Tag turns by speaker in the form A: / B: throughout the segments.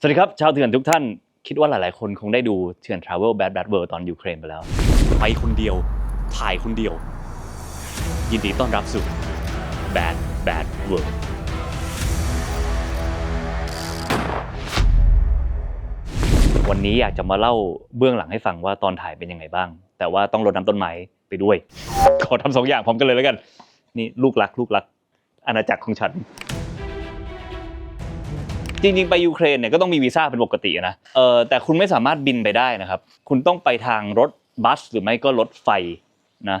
A: สวัสดีครับ ชาวเถื่อนทุกท่าน คิดว่าหลายๆ คนคงได้ดูเถื่อน Travel Bad Bad World ตอนยูเครนไปแล้ว ไปคนเดียว ถ่ายคนเดียว ยินดีต้อนรับสู่ Bad Bad World วันนี้อยากจะมาเล่าเบื้องหลังให้ฟังว่าตอนถ่ายเป็นยังไงบ้าง แต่ว่าต้องรดน้ำต้นไม้ไปด้วย ขอทำสองอย่างพร้อมกันเลยแล้วกัน นี่ลูกรักลูกรักอาณาจักรของฉัน จริงๆ ไปยูเครนเนี่ยก็ต้องมีวีซ่าเป็นปกตินะเออแต่คุณไม่สามารถบินไปได้นะครับ คุณต้องไปทางรถบัสหรือไม่ก็รถไฟนะ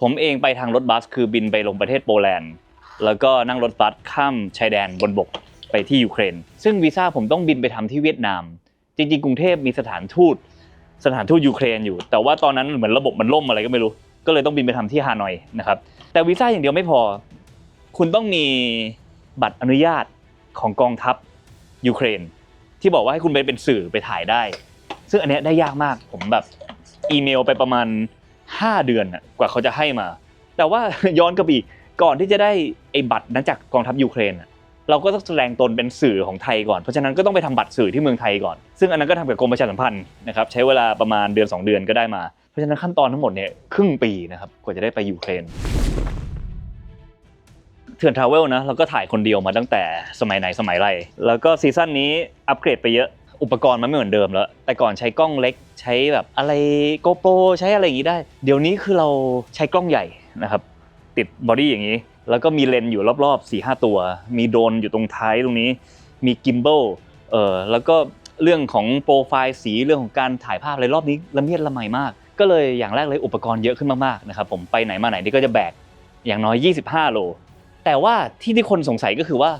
A: ผมเองไปทางรถบัส คือบินไปลงประเทศโปแลนด์ แล้วก็นั่งรถบัสข้ามชายแดนบนบกไปที่ยูเครน ซึ่งวีซ่าผมต้องบินไปทำที่เวียดนาม จริงๆ กรุงเทพมีสถานทูตสถานทูตยูเครนอยู่ แต่ว่าตอนนั้นเหมือนระบบมันล่มอะไรก็ไม่รู้ ก็เลยต้องบินไปทำที่ฮานอยนะครับ แต่วีซ่าอย่างเดียวไม่พอ คุณต้องมีบัตรอนุญาตของกองทัพ ยูเครน ที่บอกว่าให้คุณไปเป็นสื่อไปถ่ายได้ ซึ่งอันเนี้ยได้ยากมากผมแบบอีเมลไปประมาณ 5 เดือนน่ะกว่าเขาจะให้มา แต่ว่า ย้อนกลับอีกก่อนที่จะได้ไอ้บัตรนั้นจากกองทัพยูเครนน่ะเราก็ต้องแสดงตนเป็นสื่อของไทยก่อน เพราะฉะนั้นก็ต้องไปทำบัตรสื่อที่เมืองไทยก่อน ซึ่งอันนั้นก็ทำกับกรมประชาสัมพันธ์นะครับใช้เวลาประมาณเดือน 2 เดือนก็ได้มา เพราะฉะนั้นขั้นตอนทั้งหมดเนี่ยครึ่งปีนะครับกว่าจะได้ไปยูเครน เถื่อนทราเวลนะเราก็ถ่ายคนเดียวมาตั้งแต่สมัยไหนสมัยไร แล้วก็ซีซั่นนี้อัปเกรดไปเยอะอุปกรณ์มันไม่เหมือนเดิมแล้ว แต่ก่อนใช้กล้องเล็กใช้แบบอะไรโกโปรใช้อะไรอย่างนี้ได้ เดี๋ยวนี้คือเราใช้กล้องใหญ่นะครับ ติดบอดี้อย่างนี้ แล้วก็มีเลนอยู่รอบๆ4ีหตัว มีโดนอยู่ตรงท้ายตรงนี้ มีกิม b บลเออแล้วก็เรื่องของโปรไฟล์สีเรื่องของการถ่ายภาพอะไรรอบนี้ละเมียดละไมมาก ก็เลยอย่างแรกเลยอุปกรณ์เยอะขึ้นมากๆนะครับผมไปไหนมาไหนนี่ก็จะแบกอย่างน้อย 25 โล แต่ว่าที่ที่คนสงสัยก็คือว่า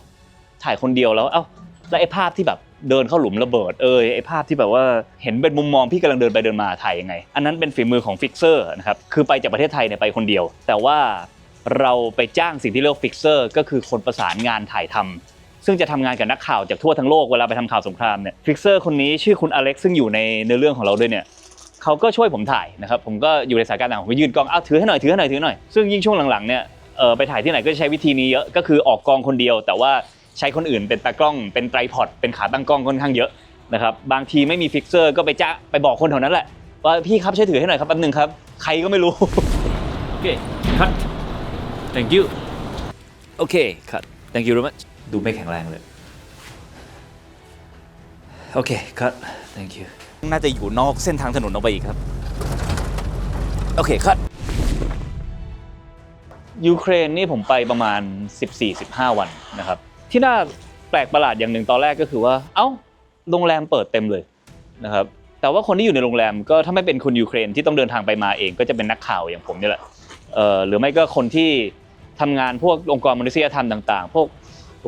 A: ถ่ายคนเดียวแล้วเอ้าแล้วไอ้ภาพที่แบบเดินเข้าหลุมระเบิดเอยไอ้ภาพที่แบบว่าเห็นเป็นมุมมองพี่กำลังเดินไปเดินมาถ่ายยังไง อันนั้นเป็นฝีมือของฟิกเซอร์นะครับคือไปจากประเทศไทยเนี่ยไปคนเดียว แต่ว่าเราไปจ้างสิ่งที่เรียกฟิกเซอร์ก็คือคนประสานงานถ่ายทำซึ่งจะทำงานกับนักข่าวจากทั่วทั้งโลกเวลาไปทำข่าวสงครามเนี่ยฟิกเซอร์คนนี้ชื่อคุณอเล็กซ์ซึ่งอยู่ในเนื้อเรื่องของเราด้วยเนี่ยเขาก็ช่วยผมถ่ายนะครับผมก็อยู่ในสายการต่างผมยืนกล้องอ้าวถือให้หน่อยถือให้หน่อยถือให้หน่อยซึ่งยิ่งช่วงหลังๆเนี่ย เออไปถ่ายที่ไหนก็จะใช้วิธีนี้เยอะก็คือออกกองคนเดียว แต่ว่าใช้คนอื่นเป็นตากล้องเป็นไตรพอดเป็นขาตั้งกล้องค่อนข้างเยอะนะครับบางทีไม่มีฟิกเซอร์ก็ไปจ้าไปบอกคนแถวนั้นแหละว่าพี่ครับช่วยถือให้หน่อยครับแป๊บนึงครับ ใครก็ไม่รู้ โอเคคัด thank you โอเคคัด thank you very much ดูไม่แข็งแรงเลย โอเคคัด thank you น่าจะอยู่นอกเส้นทางถนนออกไปอีกครับ โอเคครับ ยูเครนนี่ผมไปประมาณ 14-15 วันนะครับ ที่น่าแปลกประหลาดอย่างหนึ่งตอนแรกก็คือว่า เอ้าโรงแรมเปิดเต็มเลยนะครับแต่ว่าคนที่อยู่ในโรงแรมก็ถ้าไม่เป็นคนยูเครนที่ต้องเดินทางไปมาเองก็จะเป็นนักข่าวอย่างผมนี่แหละเอ่อหรือไม่ก็คนที่ทำงานพวกองค์กรมนุษยธรรมต่างๆ พวก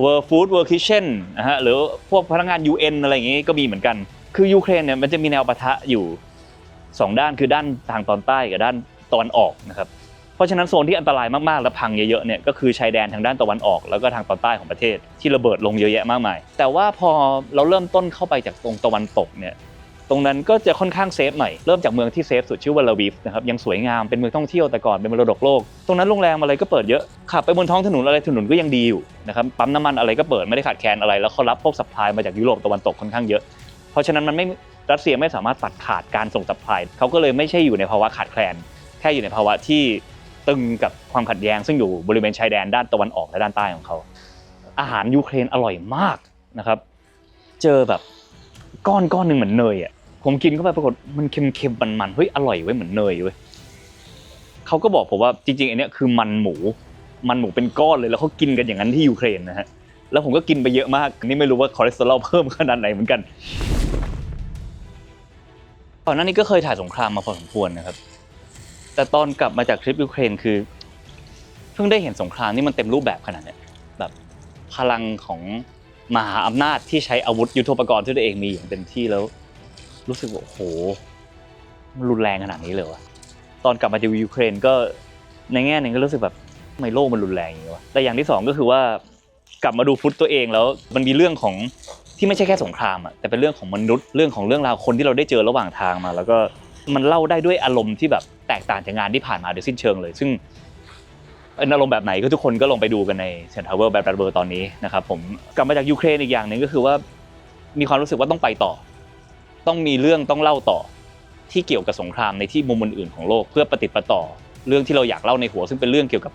A: World Food World Kitchen นะฮะหรือพวกพนักงาน UN อะไรอย่างงี้ก็มีเหมือนกัน คือยูเครนเนี่ยมันจะมีแนวปะทะอยู่สองด้านคือด้านทางตอนใต้กับด้านตะวันออกนะครับ เพราะฉะนั้นโซนที่อันตรายมากๆ และพังเยอะๆเนี่ยก็คือชายแดนทางด้านตะวันออก แล้วก็ทางตอนใต้ของประเทศที่ระเบิดลงเยอะแยะมากมาย แต่ว่าพอเราเริ่มต้นเข้าไปจากตรงตะวันตกเนี่ยตรงนั้นก็จะค่อนข้างเซฟหน่อย เริ่มจากเมืองที่เซฟสุดชื่อว่าลาวิฟนะครับยังสวยงามเป็นเมืองท่องเที่ยวแต่ก่อนเป็นมรดกโลก ตรงนั้นโรงแรมอะไรก็เปิดเยอะขับไปบนท้องถนนอะไรถนนก็ยังดีอยู่นะครับปั๊มน้ำมันอะไรก็เปิดไม่ได้ขาดแคลนอะไร แล้วเขารับพวกสัพพลายมาจากยุโรปตะวันตกค่อนข้างเยอะ เพราะฉะนั้นมันไม่รัสเซียไม่สามารถตัดขาดการส่งสัพพลายเขาก็เลยไม่ใช่อยู่ในภาวะขาดแคลน แค่อยู่ในภาวะที่ ตึงกับความขัดแย้ง ซึ่งอยู่บริเวณชายแดนด้านตะวันออกและด้านใต้ของเขา อาหารยูเครนอร่อยมากนะครับ เจอแบบก้อนก้อนหนึ่งเหมือนเนยอะผมกินเข้าไปปรากฏมันเค็มๆมันๆเฮ้ยอร่อยเว้ยเหมือนเนยเว้ยเขาก็บอกผมว่าจริงๆอันเนี้ยคือมันหมู มันหมูเป็นก้อนเลยแล้วเขากินกันอย่างนั้นที่ยูเครนนะฮะแล้วผมก็กินไปเยอะมากนี่ไม่รู้ว่าคอเลสเตอรอลเพิ่มขนาดไหนเหมือนกันก่อนหน้านี้ก็เคยถ่ายสงครามมาพอสมควรนะครับ แต่ตอนกลับมาจากทริปยูเครนคือ เพิ่งได้เห็นสงครามนี่มันเต็มรูปแบบขนาดเนี้ยแบบพลังของมหาอำนาจที่ใช้อาวุธยุทโธปกรณ์ที่ตัวเองมีอย่างเต็มที่แล้ว รู้สึกว่าโอ้โหมันรุนแรงขนาดนี้เลยวะตอนกลับมาจากยูเครนก็ในแง่หนึ่งก็รู้สึกแบบทำไมโลกมันรุนแรงอย่างนี้วะแต่อย่างที่สองก็คือว่ากลับมาดูฟุตตัวเองแล้วมันมีเรื่องของที่ไม่ใช่แค่สงครามอะแต่เป็นเรื่องของมนุษย์เรื่องของเรื่องราวคนที่เราได้เจอระหว่างทางมา แล้วก็มันเล่าได้ด้วยอารมณ์ที่แบบ แตกต่างจากงานที่ผ่านมาโดยสิ้นเชิงเลย ซึ่งเป็นอารมณ์แบบไหนก็ทุกคนก็ลงไปดูกันในเซนทาวเวอร์แบดแบดเบอร์ตอนนี้นะครับผมกลับมาจากยูเครนอีกอย่างหนึ่งก็คือว่ามีความรู้สึกว่าต้องไปต่อ ต้องมีเรื่องต้องเล่าต่อที่เกี่ยวกับสงครามในที่มุมอื่นๆของโลกเพื่อปฏิดปะต่อ เรื่องที่เราอยากเล่าในหัว ซึ่งเป็นเรื่องเกี่ยวกับ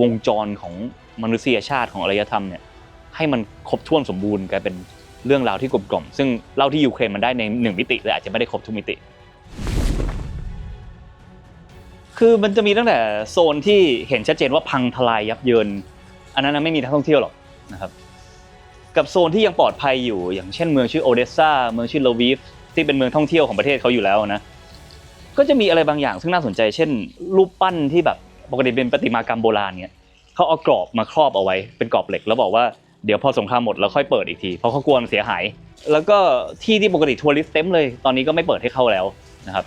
A: วงจรของมนุษยชาติของอารยธรรมเนี่ยให้มันครบถ้วนสมบูรณ์กลายเป็นเรื่องราวที่กลมกล่อมซึ่งเล่าที่ยูเครนมันได้ในหนึ่งมิติแต่อาจจะไม่ได้ครบทุกมิติ คือมันจะมีตั้งแต่โซนที่เห็นชัดเจนว่าพังทลายยับเยิน อันนั้นนะไม่มีนักท่องเที่ยวหรอกนะครับกับโซนที่ยังปลอดภัยอยู่ อย่างเช่นเมืองชื่อโอเดสซาเมืองชื่อโลวีฟที่เป็นเมืองท่องเที่ยวของประเทศเขาอยู่แล้วนะก็จะมีอะไรบางอย่างซึ่งน่าสนใจ เช่น รูปปั้นที่แบบปกติเป็นประติมากรรมโบราณเนี่ยเขาเอากรอบมาครอบเอาไว้เป็นกรอบเหล็ก แล้วบอกว่าเดี๋ยวพอสงครามหมดแล้วค่อยเปิดอีกทีเพราะเขากลัวมันเสียหาย แล้วก็ที่ที่ปกติทัวริสต์เต็มเลย ตอนนี้ก็ไม่เปิดให้เข้าแล้วนะครับ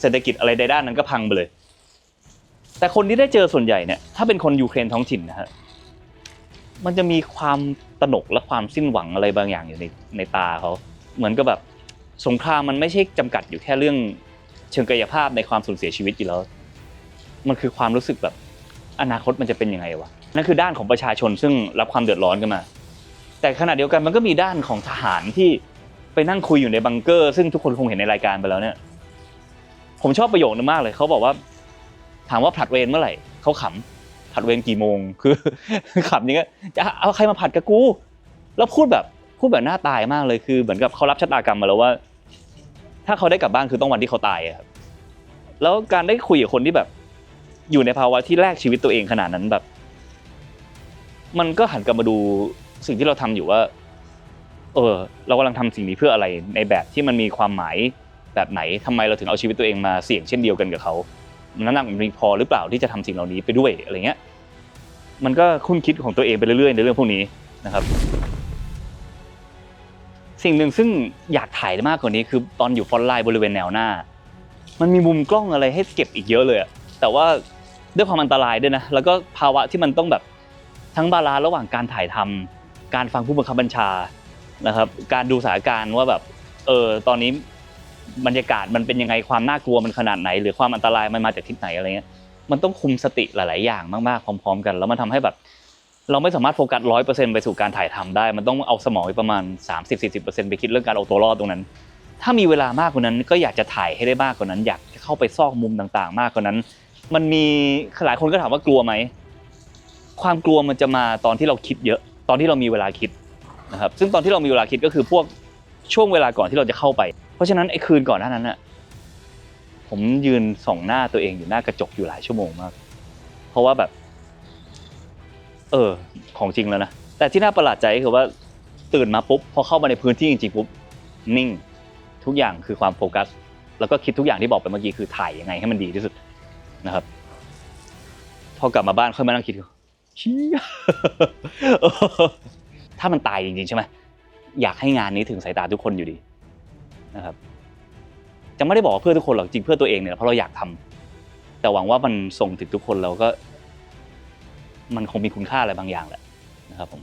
A: เศรษฐกิจอะไรใดด้านนั้นก็พังไปเลย แต่คนที่ได้เจอส่วนใหญ่เนี่ยถ้าเป็นคนยูเครนท้องถิ่นนะฮะมันจะมีความตนกและความสิ้นหวังอะไรบางอย่างอยู่ในในตาเขาเหมือนกับแบบสงครามมันไม่ใช่จำกัดอยู่แค่เรื่องเชิงกายภาพในความสูญเสียชีวิตอยู่แล้ว มันคือความรู้สึกแบบอนาคตมันจะเป็นยังไงวะนั่นคือด้านของประชาชนซึ่งรับความเดือดร้อนกันมา แต่ขณะเดียวกันมันก็มีด้านของทหารที่ไปนั่งคุยอยู่ในบังเกอร์ ซึ่งทุกคนคงเห็นในรายการไปแล้วเนี่ย ผมชอบประโยคนึงมากเลยเขาบอกว่า ถามว่าผลัดเวรเมื่อไหร่เขาขำผลัดเวรกี่โมงคือขำอย่างเงี้ยจะเอาใครมาผัดกับกูแล้วพูดแบบพูดแบบหน้าตายมากเลยคือ เหมือนกับเขารับชะตากรรมมาแล้วว่า ถ้าเขาได้กลับบ้านคือต้องวันที่เขาตายอะครับแล้วการได้คุยกับคนที่แบบ อยู่ในภาวะที่แลกชีวิตตัวเองขนาดนั้นแบบ มันก็หันกลับมาดูสิ่งที่เราทำอยู่ว่า เออ เรากำลังทำสิ่งนี้เพื่ออะไรในแบบที่มันมีความหมายแบบไหนทำไมเราถึงเอาชีวิตตัวเองมาเสี่ยงเช่นเดียวกันกับเขา น้ำหนักมันมีพอหรือเปล่าที่จะทำสิ่งเหล่านี้ไปด้วยอะไรเงี้ยมันก็คุ้นคิดของตัวเองไปเรื่อยๆ ในเรื่องพวกนี้นะครับ สิ่งหนึ่งซึ่งอยากถ่ายมากกว่านี้คือตอนอยู่ฟอนไลน์บริเวณแนวหน้า มันมีมุมกล้องอะไรให้เก็บอีกเยอะเลยแต่ว่าด้วยความอันตรายด้วยนะแล้วก็ภาวะที่มันต้องแบบทั้งบาลานซ์ระหว่างการถ่ายทำการฟังผู้บังคับบัญชานะครับ การดูสถานการณ์ว่าแบบเออตอนนี้ บรรยากาศมันเป็นยังไงความน่ากลัวมันขนาดไหน หรือความอันตรายมันมาจากทิศไหนอะไรเงี้ยมันต้องคุมสติหลาย ๆ อย่างมาก ๆ พร้อม ๆ กัน แล้วมันทำให้แบบ เราไม่สามารถโฟกัสร้อยเปอร์เซ็นต์ไปสู่การถ่ายทำได้ มันต้องเอาสมองไปประมาณ 30-40%ไปคิดเรื่องการเอาตัวรอดตรงนั้น ถ้ามีเวลามากกว่านั้นก็อยากจะถ่ายให้ได้มากกว่านั้น อยากจะเข้าไปซอกมุมต่าง ๆ มากกว่านั้น มันมีหลายคนก็ถามว่ากลัวไหมความกลัวมันจะมาตอนที่เราคิดเยอะ ตอนที่เรามีเวลาคิดนะครับซึ่งตอนที่เรามีเวลาคิดก็คือพวกช่วงเวลาก่อนที่เราจะเข้าไป เพราะฉะนั้นไอ้คืนก่อนหน้านั้นน่ะผมยืนส่องหน้าตัวเองอยู่หน้ากระจกอยู่หลายชั่วโมงมาก เพราะว่าแบบ เออ ของจริงแล้วนะ แต่ที่น่าประหลาดใจคือว่าตื่นมาปุ๊บพอเข้ามาในพื้นที่จริงๆปุ๊บนิ่งทุกอย่างคือความโฟกัส แล้วก็คิดทุกอย่างที่บอกไปเมื่อกี้คือถ่ายยังไงให้มันดีที่สุดนะครับ พอกลับมาบ้านค่อยมานั่งคิดเชี่ยถ้ามันตายจริงๆใช่ไหมอยากให้งานนี้ถึงสายตาทุกคนอยู่ดี นะครับจะไม่ได้บอกว่าเพื่อทุกคนหรอกจริงเพื่อตัวเองเนี่ยเพราะเราอยากทำแต่หวังว่ามันส่งถึงทุกคนเราก็ มันคงมีคุณค่าอะไรบางอย่างแหละนะครับผม